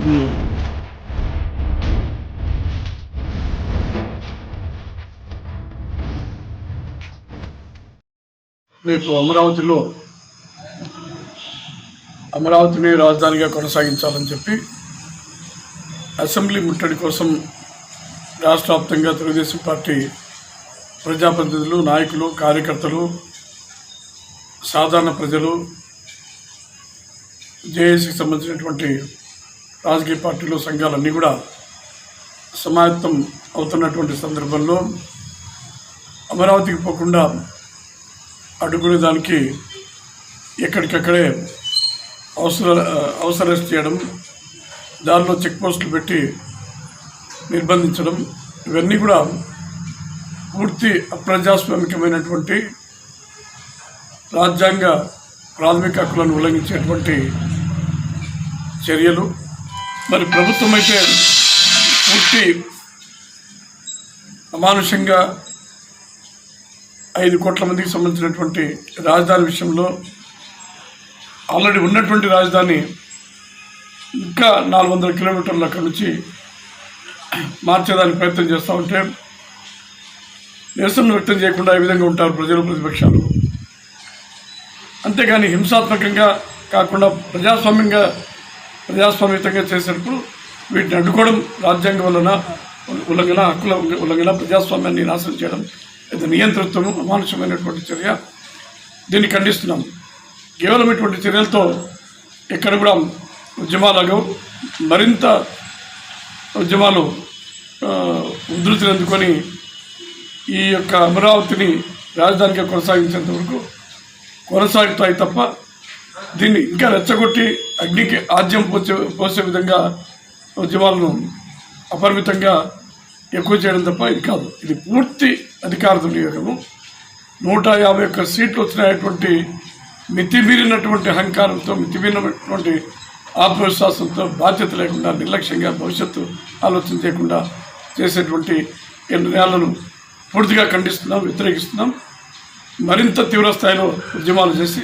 Preview. రేపు అమరావతిలో అమరావతిని రాజధానిగా కొనసాగించాలని చెప్పి అసెంబ్లీ ముట్టడి కోసం రాష్ట్ర వ్యాప్తంగా తెలుగుదేశం పార్టీ ప్రజాప్రతినిధులు నాయకులు కార్యకర్తలు సాధారణ ప్రజలు జేఏసీకి సంబంధించినటువంటి రాజకీయ పార్టీలు సంఘాలన్నీ కూడా సమాయత్తం అవుతున్నటువంటి సందర్భంలో అమరావతికి పోకుండా అడుగునే దానికి ఎక్కడికక్కడే అవసర అవసరస్ చేయడం దానిలో చెక్ పోస్టులు పెట్టి నిర్బంధించడం ఇవన్నీ కూడా పూర్తి అప్రజాస్వామికమైనటువంటి రాజ్యాంగ ప్రాథమిక హక్కులను ఉల్లంఘించేటువంటి చర్యలు. మరి ప్రభుత్వం అయితే పూర్తి అమానుషంగా ఐదు కోట్ల మందికి సంబంధించినటువంటి రాజధాని విషయంలో ఆల్రెడీ ఉన్నటువంటి రాజధాని ఇంకా నాలుగు వందల కిలోమీటర్ల అక్కడి నుంచి మార్చేదానికి ప్రయత్నం చేస్తూ ఉంటే నిరసన వ్యక్తం చేయకుండా ఏ విధంగా ఉంటారు ప్రజలు ప్రతిపక్షాలు? అంతేగాని హింసాత్మకంగా కాకుండా ప్రజాస్వామ్యంగా ప్రజాస్వామ్యతంగా చేసేటప్పుడు వీటిని అడ్డుకోవడం రాజ్యాంగం వలన ఉల్లంఘన హక్కుల ఉల్లంఘన ప్రజాస్వామ్యాన్ని నాశనం చేయడం ఇది నియంతృత్వము అమానుషమైనటువంటి చర్య. దీన్ని ఖండిస్తున్నాం. కేవలం ఇటువంటి చర్యలతో ఇక్కడ కూడా ఉద్యమాలకు మరింత ఉద్యమాలు ఉధృతిని అందుకొని ఈ యొక్క అమరావతిని రాజధానిగా కొనసాగించేంత వరకు కొనసాగుతాయి తప్ప దీన్ని ఇంకా రెచ్చగొట్టి అగ్నికి ఆద్యం పోసే పోసే విధంగా ఉద్యమాలను అపరిమితంగా ఎక్కువ చేయడం తప్ప ఇది కాదు. ఇది పూర్తి అధికార దుర్వినియోగము నూట యాభై ఒక్క సీట్లు వచ్చినటువంటి మితిమీరినటువంటి అహంకారంతో మితిమీరినటువంటి ఆత్మవిశ్వాసంతో బాధ్యత లేకుండా నిర్లక్ష్యంగా భవిష్యత్తు ఆలోచన చేయకుండా చేసేటువంటి ఈ నిర్ణయాలను పూర్తిగా ఖండిస్తున్నాం వ్యతిరేకిస్తున్నాం మరింత తీవ్ర స్థాయిలో ఉద్యమాలు చేసి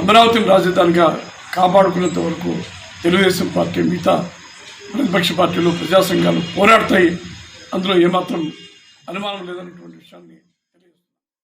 అమరావతిని రాజధానిగా కాపాడుకునేంత వరకు తెలుగుదేశం పార్టీ మిగతా ప్రతిపక్ష పార్టీలు ప్రజా సంఘాలు పోరాడతాయి. అందులో ఏమాత్రం అనుమానం లేదన్నటువంటి విషయాన్ని